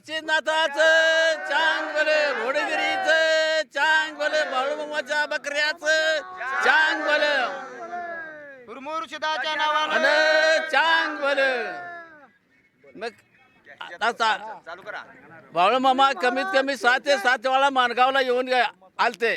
काशीनाथाचं चांग भले घोडगिरीचं चांग भले बाळूमामाच्या बकऱ्याचं चांग भले मुर्शिदाच्या नावानं. चांग भले मग आता चा- चालू करा. बाळूमामा कमीत कमी सात ते सात वेळा माणगावला येऊन आलते.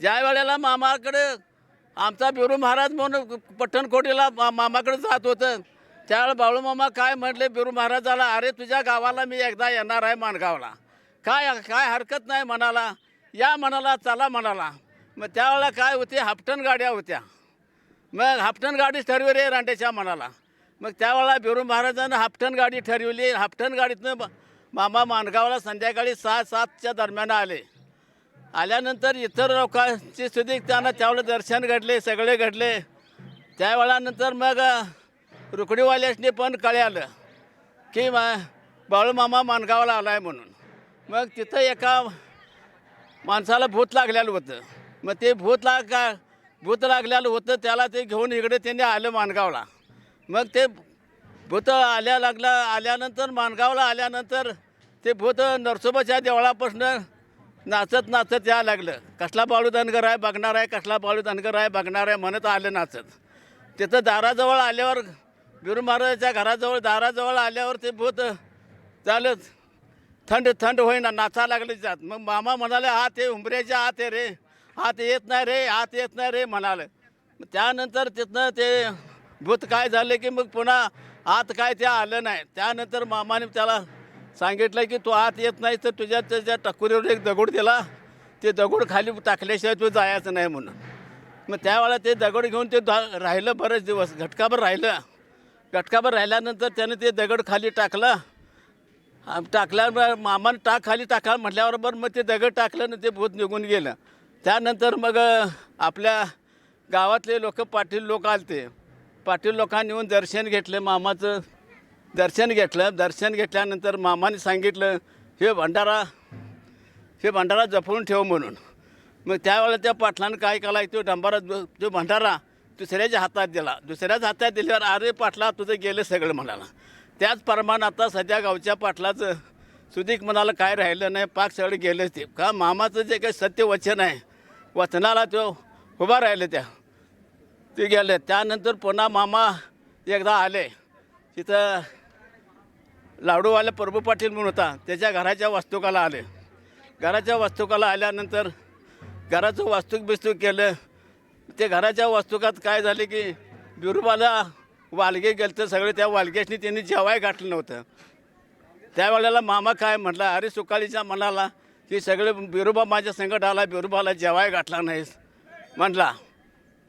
ज्या वेळेला मामाकडे आमचा बिरू महाराज म्हणून पठणकोटीला मामाकडे जात होतं त्यावेळेला बाळूमामा काय म्हटले बिरू महाराजाला अरे तुझ्या गावाला मी एकदा येणार आहे माणगावला. काय काय हरकत नाही म्हणाला. या म्हणाला चला म्हणाला. मग त्यावेळेला काय होते हापटण गाड्या होत्या. मग हापटण गाडीच ठरवली रे रांडेच्या म्हणाला मग त्यावेळेला बिरू महाराजानं हापटण गाडी ठरवली. हापटण गाडीतनं मामा माणगावला संध्याकाळी सहा सातच्या दरम्यान आले. आल्यानंतर इतर लोकांची सुधी त्यांना त्यावेळेला दर्शन घडले सगळे घडले. त्यावेळानंतर मग रुकडीवाल्यासनी पण कळालं की मा बाळूमामा माणगावला आला आहे म्हणून. मग तिथं एका माणसाला भूत लागलेलं होतं. मग ते भूत लाग का भूत लागलेलं होतं त्याला ते घेऊन इकडे त्यांनी आलं माणगावला मग ते भूत आल्या लागलं आल्यानंतर माणगावला आल्यानंतर ते भूत नरसोबाच्या देवळापासून नाचत नाचत यायला लागलं. कसला बाळू धनगर आहे बघणार आहे कसला बाळू धनगर आहे बघणार आहे म्हणत आलं नाचत. तिथं दाराजवळ आल्यावर बिरू महाराजाच्या घराजवळ दाराजवळ आल्यावर ते भूत चालत थंड थंड होईना नाचा लागले जात. मग मामा म्हणाले आत हे उंबऱ्याच्या आत आहे रे आत येत नाही रे आत येत नाही रे म्हणाले. मग त्यानंतर तिथनं ते भूत काय झालं की मग पुन्हा आत काय ते आलं नाही. त्यानंतर मामाने त्याला सांगितलं की तू आत येत नाही तर तुझ्या त्याच्या टकुरीवर एक दगड दिला. ते दगड खाली टाकल्याशिवाय तू जायचं नाही म्हणून. मग त्यावेळेला ते दगड घेऊन ते राहिलं बरेच दिवस घटकाभर राहिलं. घटकाभर राहिल्यानंतर त्यानं ते दगड खाली टाकलं. टाकल्यावर मामानं टाक खाली टाका म्हटल्याबरोबर मग ते दगड टाकलं ना ते भूत निघून गेलं. त्यानंतर मग आपल्या गावातले लोक पाटील लोक आलते. पाटील लोकांनी येऊन दर्शन घेतलं मामाचं दर्शन घेतलं. दर्शन घेतल्यानंतर मामाने सांगितलं हे भंडारा हे भंडारा जपून ठेव म्हणून. मग त्यावेळेला त्या पाटलानं काय केला तो डंबारा जो भंडारा दुसऱ्याच्या हातात दिला. दुसऱ्याच हातात दिल्यावर अरे पाटला तुझं गेलं सगळं म्हणाला. त्याचप्रमाणे आता सध्या गावच्या पाटलाचं सुदीक म्हणाला काय राहिलं नाही पाक सगळं गेलं ते. का मामाचं जे काही सत्य वचन आहे वचनाला तो उभा राहिले त्या. ते गेले. त्यानंतर पुन्हा मामा एकदा आले. तिथं लाडूवाले प्रभू पाटील म्हणून होता. त्याच्या घराच्या वास्तुकाला आले. घराच्या वास्तुकाला आल्यानंतर घराचं वास्तूक बिस्तूक केलं. ते घराच्या वास्तुकात काय झाले की बिरुबाला वालगे गेलं तर सगळे त्या वालगेशनी त्यांनी जेवाय गाठलं नव्हतं. त्यावेळेला मामा काय म्हटला अरे सुकाळीच्या म्हणाला की सगळे बिरुबा माझ्या संकट आला बिरुबाला जेवाय गाठला नाहीस. म्हटला.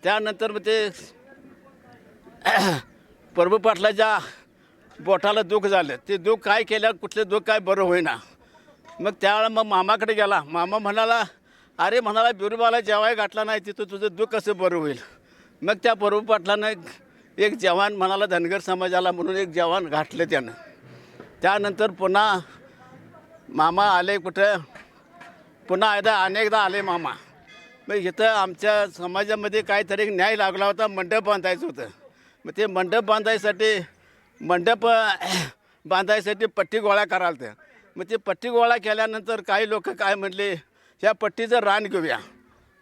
त्यानंतर मग ते प्रभू पाटलाच्या बोटाला दुःख झालं. ते दुःख काय केल्यावर कुठलं दुःख काय बरं होईना. मग त्यावेळेला मग मामाकडे गेला. मामा म्हणाला अरे म्हणाला बिरुबाला जेवाय गाठला नाही तिथं तुझं दुःख कसं बरं होईल? मग त्या प्रभू पाटलानं एक- एक जवान म्हणाला धनगर समाजाला म्हणून एक जवान गाठलं त्यानं. त्यानंतर पुन्हा मामा आले कुठं? पुन्हा एकदा अनेकदा आले मामा. मग इथं आमच्या समाजामध्ये काहीतरी न्याय लागला होता मंडप बांधायचं होतं. मग ते मंडप बांधायसाठी मंडप बांधायसाठी पट्टी गोळा कराल तर मग ते पट्टी गोळा केल्यानंतर काही लोक काय म्हणले ह्या पट्टीचं रान घेऊया.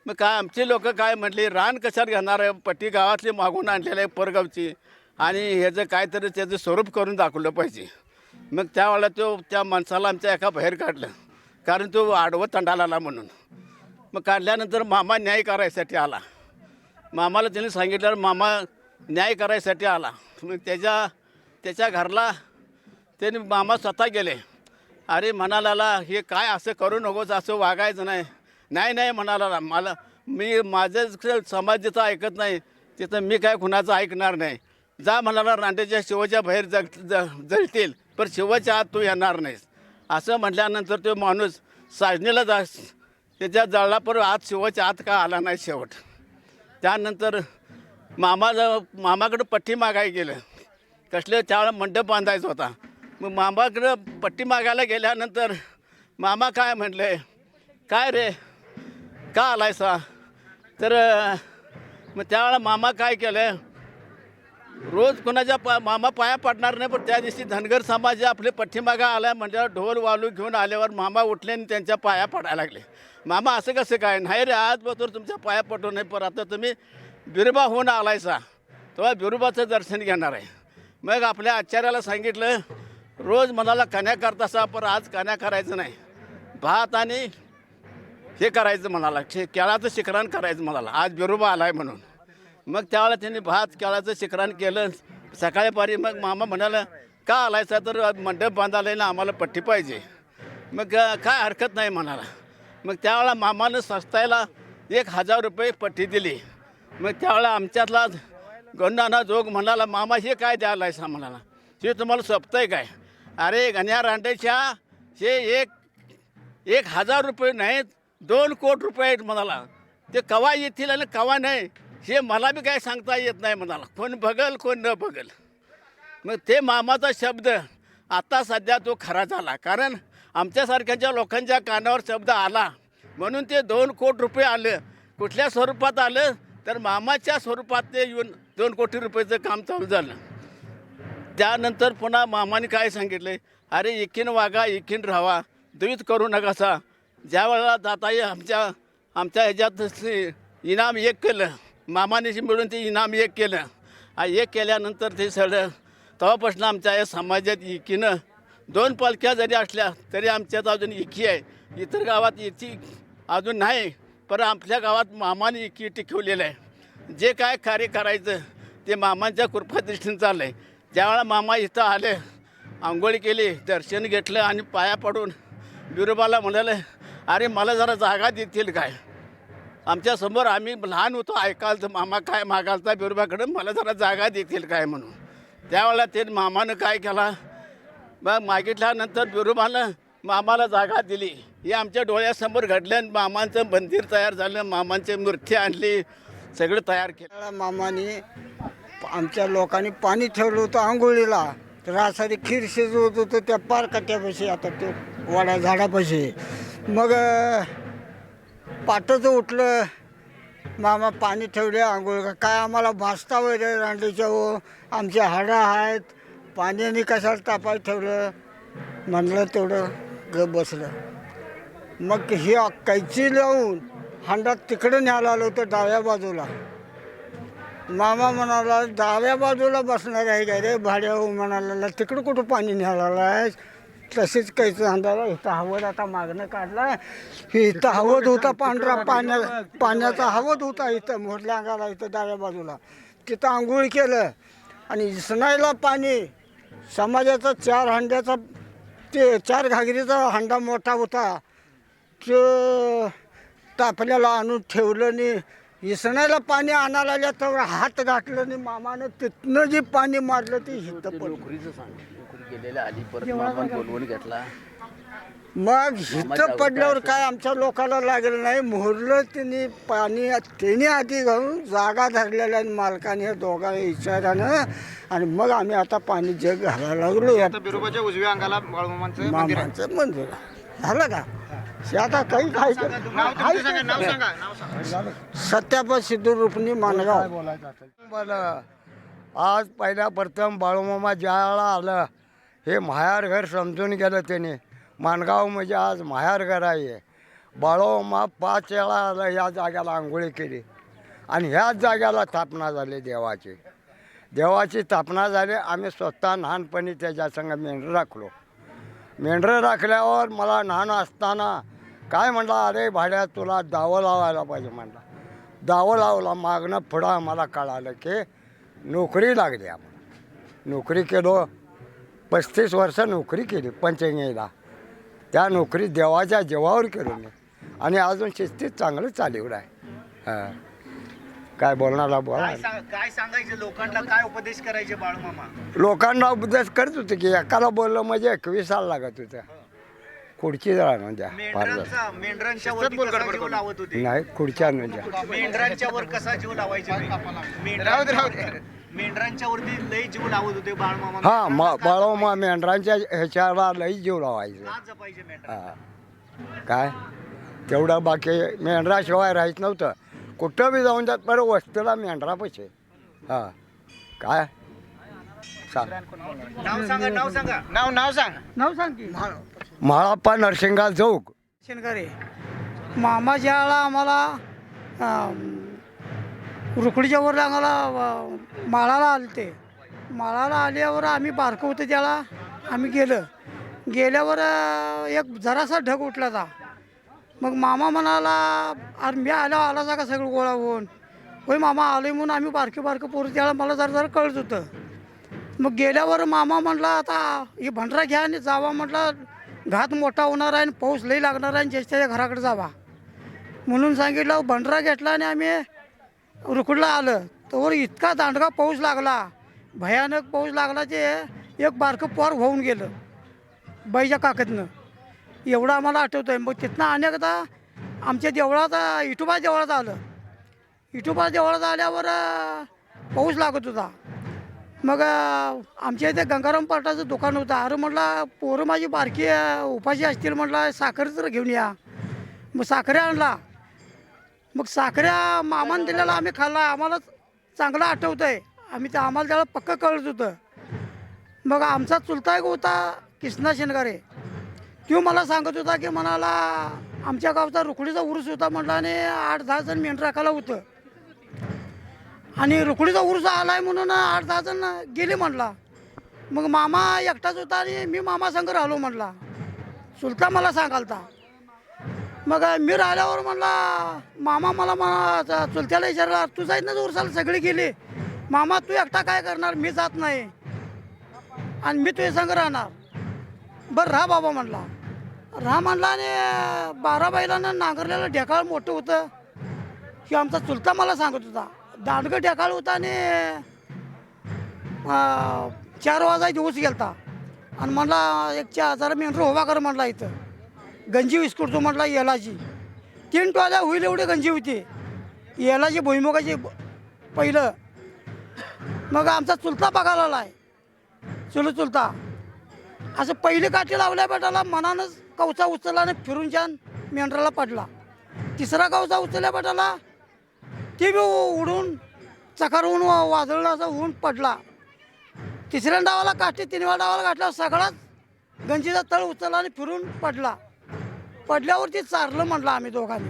मग काय आमची लोक काय म्हटली रान कशात घेणार आहे? पट्टी गावातली मागून आणलेलं आहे परगावची. आणि ह्याचं काहीतरी त्याचं स्वरूप करून दाखवलं पाहिजे. मग त्यावेळेला तो त्या माणसाला आमच्या एका बाहेर काढलं. कारण तो आडवं तंडाला आला म्हणून. मग काढल्यानंतर मामा न्याय करायसाठी आला. मामाला त्यांनी सांगितलं मामा न्याय करायसाठी आला. मग त्याच्या त्याच्या घरला त्याने मामा स्वतः गेले. अरे म्हणाला हे काय असं करू नकोच असं वागायचं नाही. नाही नाही म्हणाला मला मी माझं समाज जिथं ऐकत नाही तिथं मी काय कुणाचं ऐकणार नाही. जा म्हणाला रांडेच्या शिवाच्या बाहेर जग ज जळतील पण शिवाच्या आत तू येणार नाहीस. असं म्हटल्यानंतर तो माणूस साजणीला जा त्याच्या जळला पण आत शिवाच्या आत का आला नाही शेवट. त्यानंतर मामा मामाकडं पट्टी मागाय गेलं. कसले त्यावेळेला मंडप बांधायचा होता. मग मामाकडं पट्टी मागायला गेल्यानंतर मामा काय म्हटले काय रे? का आलायसा? तर मग त्यावेळेला मामा काय केलं? रोज कोणाच्या पा मामा पाया पडणार नाही पण त्या दिवशी धनगर समाज आपले पाठीमागा आला म्हणजे ढोल वालू घेऊन आल्यावर मामा उठले आणि त्यांच्या पाया पडायला लागले. मामा असं कसं काय? नाही रे आज बरोबर तुमच्या पाया पडू नाही पण आता तुम्ही बिरबा होऊन आलायसा. तेव्हा बिरुबाचं दर्शन घेणार आहे. मग आपल्या आचार्याला सांगितलं रोज मनाला कन्या करतासा पण आज कन्या करायचं नाही. भात आणि हे करायचं म्हणाला केळाचं शिखरण करायचं म्हणाला आज बिरोबा आलाय म्हणून. मग त्यावेळेला त्यांनी भात केळाचं शिखरण केलं. सकाळी पारी मग मामा म्हणाला का आलायचा तर मंडप बांधायला ना आम्हाला पट्टी पाहिजे. मग काय हरकत नाही म्हणाला. मग त्यावेळेला मामानं सस्तायला एक हजार रुपये पट्टी दिली. मग त्यावेळेला आमच्यातला गंडाना जोग म्हणाला मामा हे काय द्यायला आहे म्हणाला. हे तुम्हाला सोपतंय काय? अरे गण्या रांडेच्या हे एक एक हजार रुपये नाहीत दोन कोटी रुपये आहेत म्हणाला. ते कवा येतील आणि कवा नाही हे मला बी काय सांगता येत नाही म्हणाला. कोण बघल कोण न बघल. मग ते मामाचा शब्द आता सध्या तो खरा झाला. कारण आमच्यासारख्यांच्या लोकांच्या कानावर शब्द आला. म्हणून ते दोन कोटी रुपये आलं. कुठल्या स्वरूपात आलं तर मामाच्या स्वरूपात ते येऊन दोन कोटी रुपयाचं काम चालू झालं. त्यानंतर पुन्हा मामाने काय सांगितले? अरे एकीन वागा एकीन राहावा. द्वित करू नकासा. ज्या वेळेला दाताई आमच्या आमच्या ह्याच्यात इनाम एक केलं मामाने मिळून ते इनाम एक केलं. एक केल्यानंतर ते सगळं तेव्हापासून आमच्या या समाजात एकीनं दोन पालख्या जरी असल्या तरी आमच्यात अजून एकी आहे. इतर गावात एकी अजून नाही पण आपल्या गावात मामाने एकी टिकवलेलं आहे. जे काय कार्य करायचं ते मामांच्या कृपादृष्टीनं चाललं आहे ज्यावेळा मामा इथं आले आंघोळी केली दर्शन घेतलं आणि पाया पडून बिरोबाला म्हणाले अरे मला जरा जागा देतील काय? आमच्यासमोर आम्ही लहान होतो ऐकाल तर मामा काय मागालता बिरोबाकडे मला जरा जागा देतील काय म्हणून? त्यावेळेला ते मामानं काय केला? मग मागितल्यानंतर बिरोबानं मामाला जागा दिली. हे आमच्या डोळ्यासमोर घडलं मामांचं मंदिर तयार झालं मामांची मूर्ती आणली सगळं तयार केलं. मामाने आमच्या लोकांनी पाणी ठेवलं होतं आंघोळीला. तर आसारी खीर शिजवत होतं त्या पार कट्यापाशी आता ते वाड्या झाडापाशी. मग पाटचं उठलं. मामा पाणी ठेवले आंघोळ काय आम्हाला भासता वगैरे रांडीच्या हो आमच्या हाडं आहेत. पाण्याने कशाला तापायला ठेवलं? म्हणलं तेवढं ग बसलं. मग ही कैची लावून हांडात तिकडं न्यायला आलं होतं डाव्या बाजूला. मामा म्हणाला डाव्या बाजूला बसणार आहे काय रे? भाड्या हो म्हणाला तिकडं कुठं पाणी न्यायला आहे तसेच काहीच अंदाला इथं हवद आता मागणं काढला इथं हवद होता पांढरा पाण्या पाण्याचा हवद होता इथं मोठल्या अंगाला इथं डाव्या बाजूला. तिथं आंघोळ केलं आणि इसनायला पाणी. समाजाचा चार हंड्याचा ते चार घागरीचा हंडा मोठा होता. तो तापल्याला आणून ठेवलं नाही इसणायला पाणी आणायला आल्या तर हात घातलं आणि मामानं तिथनं जे पाणी मारलं ते हिथं पडलं. नोकरीचं सांग. नोकरी गेलेल्या आधी परत मामा बोलवून घेतला. मग हिथं पडल्यावर काय आमच्या लोकांना लागलं नाही. मोहरलं त्यांनी पाणी त्यांनी आधी घालून जागा धरलेल्या आणि मालकाने या दोघा इशाऱ्यानं. आणि मग आम्ही आता पाणी जग घालायला लागलो. या आता बिरोबाच्या उजव्या अंगाला बाळूमामांचं मंदिर आहे. मामाचं मंदिर झालं का? हे आता काही काय नाव तुमचं सांगा नाव सांगा नाव सांगा. सत्यापा सिद्धू रुपणी मानगाव. बरं आज पहिल्या प्रथम बाळूमामा ज्यावेळेला आलं हे माहेर घर समजून गेलं त्याने. माणगाव म्हणजे आज माहेर घर आहे. बाळूमामा पाच वेळा आलं ह्या जाग्याला आंघोळी केली. आणि ह्याच जाग्याला स्थापना झाली देवाची. देवाची स्थापना झाली आम्ही स्वतः लहानपणी त्याच्या संग मेंढरं राखलो. मेंढरं राखल्यावर मला लहान असताना काय म्हणला अरे भाड्या तुला दावं लावायला पाहिजे म्हणला. दावं लावला मागणं पुढं आम्हाला कळालं की नोकरी लागली आम्हाला. नोकरी केलो पस्तीस वर्ष नोकरी केली पंचंगीला त्या नोकरी देवाच्या जीवावर केलो मी. आणि अजून शिस्तीत चांगलं चालवलं आहे. हां. काय बोलणारा बोला. काय सांग- काय सांगायचे? लोकांना काय उपदेश करायचे बाळूमामा? लोकांना उपदेश करत होते की एकाला बोललं म्हणजे एकवीस साल लागत होतं. खुर्ची द्या मेंढरांचा मेंढरांच्या कसा जीव लावत होते? नाही खुर्च्या द्या. मेंढरांच्या वर कसा जीव लावायचे ते? मेंढरां- मेंढरांच्या वरती लई जीव लावत होते बाळूमामा. हा म मेंढरांच्या ह्याच्याला लई जीव लावायचं. जपायचे मेंढरा हा. काय? तेवढं बाकी मेंढराशिवाय राहत नव्हतं. कुठं बी जाऊन जात बरं वस्तीला मेंढरा पैसे हा. काय? सांग नाव सांगा नाव सांगा. नाव नाव सांग. नाव सांग की. म्हाळाप्पा नरसिंगा जोग शेनकारे मामा ज्याला आम्हाला रुकडीच्या वर आम्हाला माळाला आले ते माळाला आल्यावर आम्ही बारकं होतं त्याला. आम्ही गेलं. गेल्यावर एक जरासा ढग उठला होता. मग मामा म्हणाला अरे मी आल्यावर आला का सगळं गोळा होऊन होय मामा आले म्हणून आम्ही बारके बारकं पोरं त्याला. मला जरा जरा कळत होतं. मग गेल्यावर मामा म्हटला आता हे भंडरा घ्या आणि जावा. म्हटलं घात मोठा होणार आहे आणि पाऊस लई लागणार आहे आणि ज्याच्या घराकडे जावा. म्हणून सांगितलं भंडरा घेतला आणि आम्ही रुकडला आलं. तर इतका दांडगा पाऊस लागला. भयानक पाऊस लागला ते एक बारकं पोर होऊन गेलं बाईच्या काकतनं. एवढं आम्हाला आठवतं आहे मग तिथनं अनेकदा आमच्या देवळात इटोबा देवळात आलं. इटोबा देवळात आल्यावर पाऊस लागत होता. मग आमच्या इथे गंगाराम पाटाचं दुकान होतं. अरे म्हटलं पोरं माझी बारकी उपाशी असतील म्हटलं साखर तर घेऊन या. मग साखऱ्या आणला. मग साखऱ्या मामानं दिलेला आम्ही खाल्ला. आम्हाला चांगलं आठवतं आहे आम्ही ते आम्हाला त्याला पक्कं कळत होतं. मग आमचा चुलता एक होता कृष्णा शेनगारे. तो मला सांगत होता की म्हणाला आमच्या गावचा रुकडीचा उरूस होता म्हटला आणि आठ दहा जण मेंढ राखायला होतं. आणि रुकडीचा आला आलाय म्हणून आठ दहा जण गेले म्हणला. मग मामा एकटाच होता आणि मी मामा संग राहिलो म्हणला. चुलता मला सांगालता. मग मी राहिल्यावर म्हणला मामा मला म्हणा चुलत्याला विचारला तू जाईत ना उरसाला सगळे गेले. मामा तू एकटा काय करणार? मी जात नाही. आणि मी तुझ्या संग राहणार. बरं राहा बाबा म्हणला. राहा म्हणला आणि बारा बैलांना नांगरलेलं ढेकाळ मोठं होतं. की आमचा चुलता मला सांगत होता. दांडगं ढेकाळ होता आणि चार वाजाय दिवस गेलता. आणि म्हणला एक चार जरा मेंढर उभा कर म्हणला इथं. गंजी विस्कुटतो म्हटला येलाची तीन टोळ्या होईल एवढी गंजी होती. येलाची भुईमुगाची पहिलं. मग आमचा चुलता बघायला आलाय. चुलू चुलता. असं पहिली काठी लावल्या बेटाला मनानंच कवचा उचलला आणि फिरून छान मेंढराला पडला. तिसरा कवचा उचलल्या बेटाला ते बी उडून चकार ऊन वा- वादळला असं ऊन पडला. तिसऱ्या डावाला काठी तिनव्या डावाला घातला सगळाच गंजीचा तळ उचलला आणि फिरून पडला. पडल्यावरती चारलं म्हटलं आम्ही दोघांनी.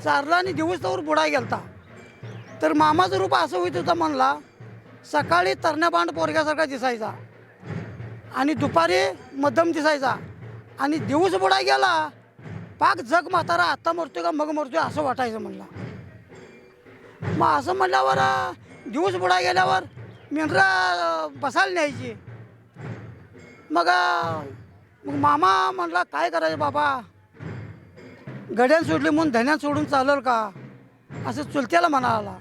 चारलं आणि दिवस तर बुडा गेलता. तर मामाचं रूप असं होत होतं म्हणला सकाळी तरण्याबांड पोरग्यासारखा दिसायचा. आणि दुपारी मध्यम दिसायचा. आणि दिवस बुडा गेला पाक जग म्हातारा आत्ता मरतोय का मग मरतोय असं वाटायचं म्हणला. मग असं म्हणल्यावर दिवस बुडा गेल्यावर मेंढरा बसायला न्यायची. मग मग मामा म्हटला काय करायचं बाबा? गड्यान सोडली म्हणून धन्यान सोडून चालेल का? असं चुलत्याला म्हणाला.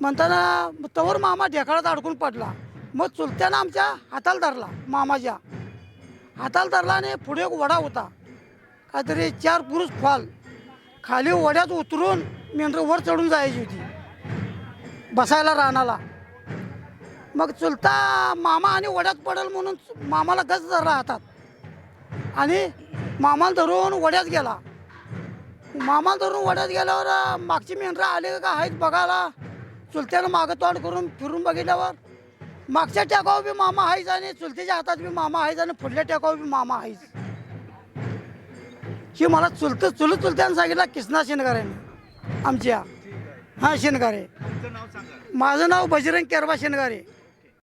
म्हणताना तवर मामा ढेकाळात अडकून पडला. मग चुलत्यानं आमच्या हाताला धरला मामाच्या. हाताला धरला आणि पुढे एक वडा होता. काहीतरी चार पुरुष फॉल खाली वड्यात उतरून मेंढर वर चढून जायची होती. बसायला रानाला. मग चुलता मामा आणि वड्यात पडेल म्हणून मामाला गज राहतात. आणि मामाला धरून वड्यात गेला. मामाला धरून वड्यात गेल्यावर मागची मेंढरा आले का आहेत बघायला. चुलत्यानं मागं तोंड करून फिरून बघितल्यावर मागच्या टेकावर बी मामा आहेच आणि चुलतीच्या हातात बी मामा आहेच आणि पुढल्या टेकावर बी मामा आहेच ही मला चुलत चुलत चुलत्यानं सांगितलं किसना शेनगारेने आमच्या. हां शेनगारे. तुमचं नाव सांगा. माझं नाव बजरंग केरबा शेनगारे.